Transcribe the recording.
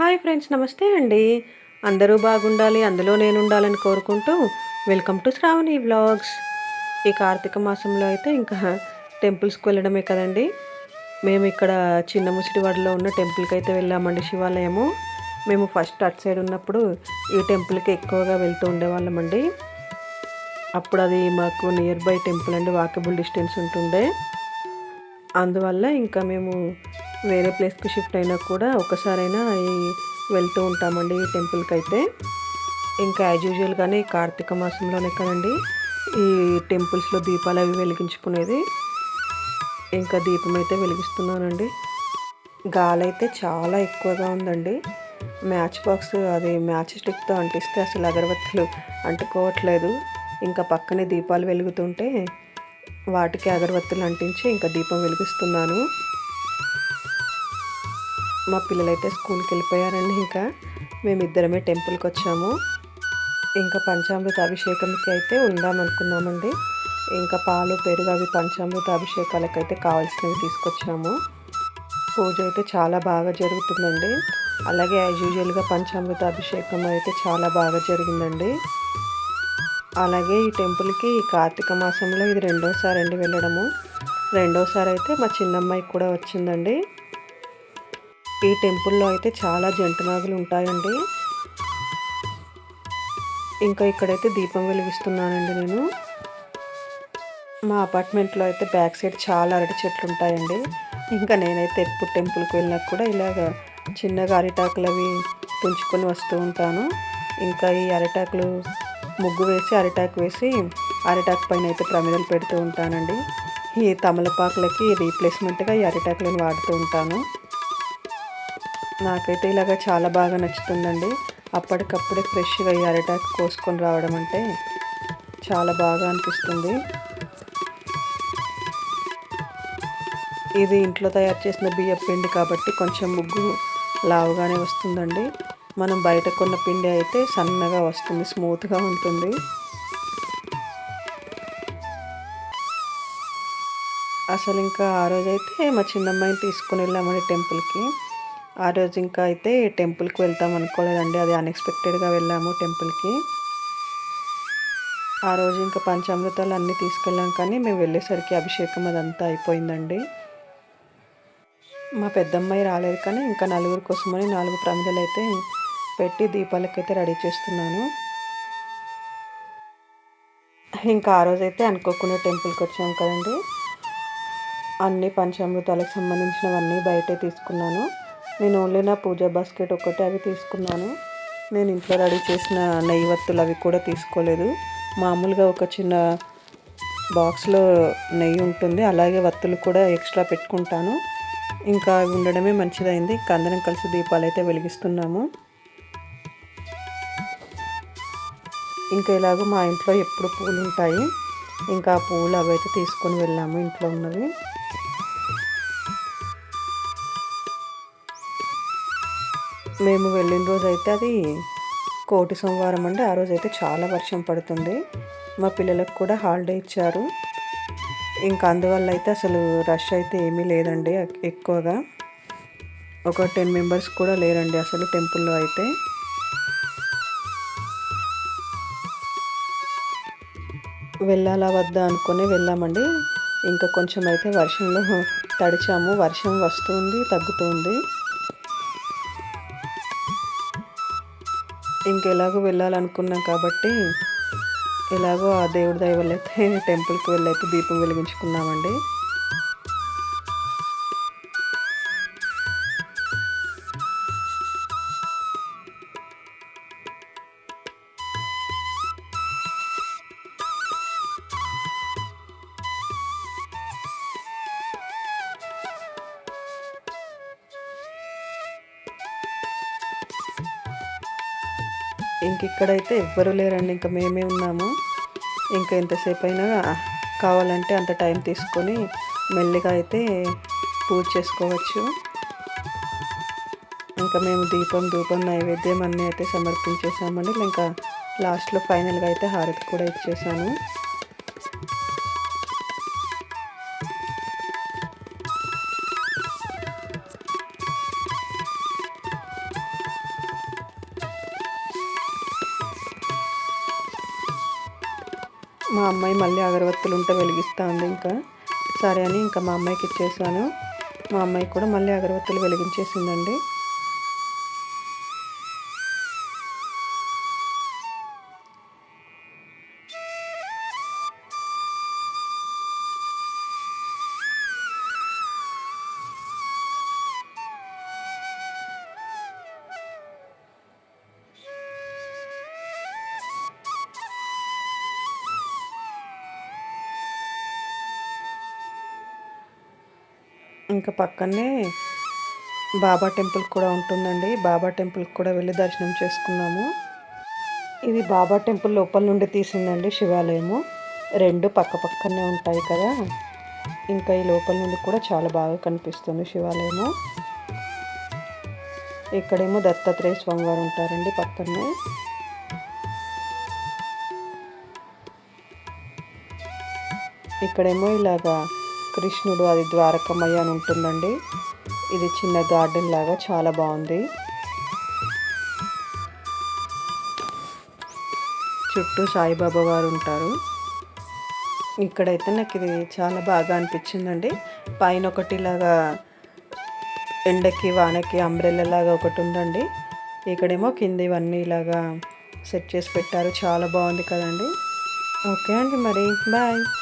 Hi friends నమస్తే అండి. అందరూ బాగుండాలి అందులో నేను ఉండాలని కోరుకుంటూ వెల్కమ్ టు శ్రావణి వ్లాగ్స్. ఈ కార్తీక మాసంలో అయితే ఇంకా టెంపుల్స్కి వెళ్ళడమే కదండి. మేము ఇక్కడ చిన్న ముసిడివాడలో ఉన్న టెంపుల్కి అయితే వెళ్ళామండి శివాలయము. మేము ఫస్ట్ అటు సైడ్ ఉన్నప్పుడు ఈ టెంపుల్కి ఎక్కువగా వెళ్తూ ఉండేవాళ్ళమండి. అప్పుడు అది మాకు నియర్ బై టెంపుల్ అండి వాకబుల్ డిస్టెన్స్ ఉంటుండే. అందువల్ల ఇంకా మేము వేరే ప్లేస్కి షిఫ్ట్ అయినా కూడా ఒకసారైనా వెళ్తూ ఉంటామండి ఈ టెంపుల్కి అయితే ఇంకా యాజ్ యూజువల్గానే కార్తీక మాసంలోనే కదండి ఈ టెంపుల్స్లో దీపాలు అవి వెలిగించుకునేది. ఇంకా దీపం అయితే వెలిగిస్తున్నానండి. గాలి అయితే చాలా ఎక్కువగా ఉందండి. మ్యాచ్ బాక్స్ అది మ్యాచ్ స్టిక్తో అంటిస్తే అసలు అగరబత్తులు అంటుకోవట్లేదు. ఇంకా పక్కనే దీపాలు వెలుగుతుంటే వాటికి అగరబత్తులు అంటించి ఇంకా దీపం వెలిగిస్తున్నాను. మా పిల్లలైతే స్కూల్కి వెళ్ళిపోయారండి ఇంకా. మేమిద్దరమే టెంపుల్కి వచ్చాము ఇంకా పంచామృత అభిషేకంకి అయితే ఉందామనుకున్నామండి. ఇంకా పాలు పెరుగు అవి పంచామృత అభిషేకాలకు అయితే కావాల్సినవి తీసుకొచ్చాము. పూజ అయితే చాలా బాగా జరుగుతుందండి. అలాగే యాజ్ యూజువల్గా పంచామృత అభిషేకం అయితే చాలా బాగా జరిగిందండి. అలాగే ఈ టెంపుల్కి ఈ కార్తీక మాసంలో ఇది రెండోసారి అండి వెళ్ళడము. రెండోసారి అయితే మా చిన్నమ్మాయికి కూడా వచ్చిందండి. ఈ టెంపుల్లో అయితే చాలా జంటనాగులు ఉంటాయండి. ఇంకా ఇక్కడైతే దీపం వెలిగిస్తున్నానండి నేను. మా అపార్ట్మెంట్లో అయితే బ్యాక్ సైడ్ చాలా అరటి చెట్లు ఉంటాయండి. ఇంకా నేనైతే ఎప్పుడు టెంపుల్కి వెళ్ళినా కూడా ఇలాగ చిన్నగా అరిటాకులు అవి తుంచుకొని వస్తూ ఉంటాను. ఇంకా ఈ అరిటాకులు ముగ్గు వేసి అరిటాకు వేసి అరిటాకు పైన అయితే ప్రమిదలు పెడుతూ ఉంటానండి. ఈ తమలపాకులకి రీప్లేస్మెంట్గా ఈ అరిటాకులను వాడుతూ ఉంటాను. నాకైతే ఇలాగ చాలా బాగా నచ్చుతుందండి. అప్పటికప్పుడే ఫ్రెష్గా ఈ అరిటాకు కోసుకొని రావడం అంటే చాలా బాగా అనిపిస్తుంది. ఇది ఇంట్లో తయారు చేసిన బియ్య పిండి కాబట్టి కొంచెం ముగ్గు లావుగానే వస్తుందండి. మనం బయట కొన్న పిండి అయితే సన్నగా వస్తుంది స్మూత్గా ఉంటుంది. అసలు ఇంకా ఆ రోజైతే మా చిన్నమ్మాయిని తీసుకుని వెళ్ళామని టెంపుల్కి. ఆ రోజు ఇంకా అయితే టెంపుల్కి వెళ్తాం అనుకోలేదండి. అది అన్ఎక్స్పెక్టెడ్గా వెళ్ళాము టెంపుల్కి. ఆ రోజు ఇంకా పంచామృతాలు అన్నీ తీసుకెళ్ళాం కానీ మేము వెళ్ళేసరికి అభిషేకం అదంతా అయిపోయిందండి. మా పెద్దమ్మాయి రాలేదు కానీ ఇంకా నలుగురు కోసమని నాలుగు ప్రమిదలు అయితే పెట్టి దీపాలకైతే రెడీ చేస్తున్నాను. ఇంకా ఆ రోజైతే అనుకోకుండా టెంపుల్కి వచ్చాం కదండి. అన్ని పంచామృతాలకు సంబంధించినవన్నీ బయటే తీసుకున్నాను. నేను ఓన్లీ నా పూజా బాస్కెట్ ఒకటి అవి తీసుకున్నాను. నేను ఇంట్లో రెడీ చేసిన నెయ్యి వత్తులు అవి కూడా తీసుకోలేదు. మామూలుగా ఒక చిన్న బాక్స్లో నెయ్యి ఉంటుంది. అలాగే వత్తులు కూడా ఎక్స్ట్రా పెట్టుకుంటాను. ఇంకా ఉండడమే మంచిదైంది. ఇంకా అందరం కలిసి దీపాలు అయితే వెలిగిస్తున్నాము. ఇంకా ఇలాగో మా ఇంట్లో ఎప్పుడు పూలు ఉంటాయి ఇంకా ఆ పూలు అవి అయితే తీసుకొని వెళ్ళాము ఇంట్లో ఉన్నవి. మేము వెళ్ళిన రోజు అయితే అది కోటి సోమవారం అండి. ఆ రోజు అయితే చాలా వర్షం పడుతుంది. మా పిల్లలకు కూడా హాలిడే ఇచ్చారు. ఇంకా అందువల్ల అయితే అసలు రష్ అయితే ఏమీ లేదండి. ఎక్కువగా ఒక టెన్ మెంబర్స్ కూడా లేరండి అసలు టెంపుల్లో అయితే. వెళ్ళాలా వద్దా అనుకుని వెళ్ళామండి. ఇంకా కొంచెం అయితే వర్షంలో తడిచాము. వర్షం వస్తుంది తగ్గుతుంది ఇంకెలాగో వెళ్ళాలనుకున్నాం కాబట్టి ఎలాగో ఆ దేవుడి దయ వల్ల అయితే టెంపుల్కి వెళ్ళైతే దీపం వెలిగించుకున్నామండి. ఇంక ఇక్కడైతే ఎవ్వరూ లేరండి. ఇంకా మేమే ఉన్నాము. ఇంకా ఎంతసేపు అయినా కావాలంటే అంత టైం తీసుకొని మెల్లిగా అయితే పూజ చేసుకోవచ్చు. ఇంకా మేము దీపం ధూపం నైవేద్యం అన్నీ అయితే సమర్పించేసామండి ఇంకా లాస్ట్లో ఫైనల్గా అయితే హారతి కూడా ఇచ్చేసాను మా అమ్మాయి మళ్ళీ అగరబత్తులు ఉంటే వెలిగిస్తా ఉంది ఇంకా. సరే అని ఇంకా మా అమ్మాయికి ఇచ్చేసాను. మా అమ్మాయి కూడా మళ్ళీ అగరబత్తులు వెలిగించేసిందండి. ఇంకా పక్కనే బాబా టెంపుల్ కూడా ఉంటుందండి. బాబా టెంపుల్కి కూడా వెళ్ళి దర్శనం చేసుకున్నాము. ఇది బాబా టెంపుల్ లోపల నుండి తీసిందండి శివాలయము. రెండు పక్క పక్కనే ఉంటాయి కదా. ఇంకా ఈ లోపల నుండి కూడా చాలా బాగా కనిపిస్తుంది శివాలయము. ఇక్కడేమో దత్తాత్రేయ స్వామి వారు ఉంటారండి పక్కనే. ఇక్కడేమో ఇలాగా కృష్ణుడు అది ద్వారకమయ్య అని ఉంటుందండి. ఇది చిన్న గార్డెన్ లాగా చాలా బాగుంది. చుట్టూ సాయిబాబా వారు ఉంటారు. ఇక్కడైతే నాకు ఇది చాలా బాగా అనిపించిందండి. పైన ఒకటి ఇలాగా ఎండకి వానకి అంబ్రెల్లా లాగా ఒకటి ఉందండి. ఇక్కడేమో కింద ఇవన్నీ ఇలాగా సెట్ చేసి పెట్టారు. చాలా బాగుంది కదండి. ఓకే అండి మరి. బాయ్.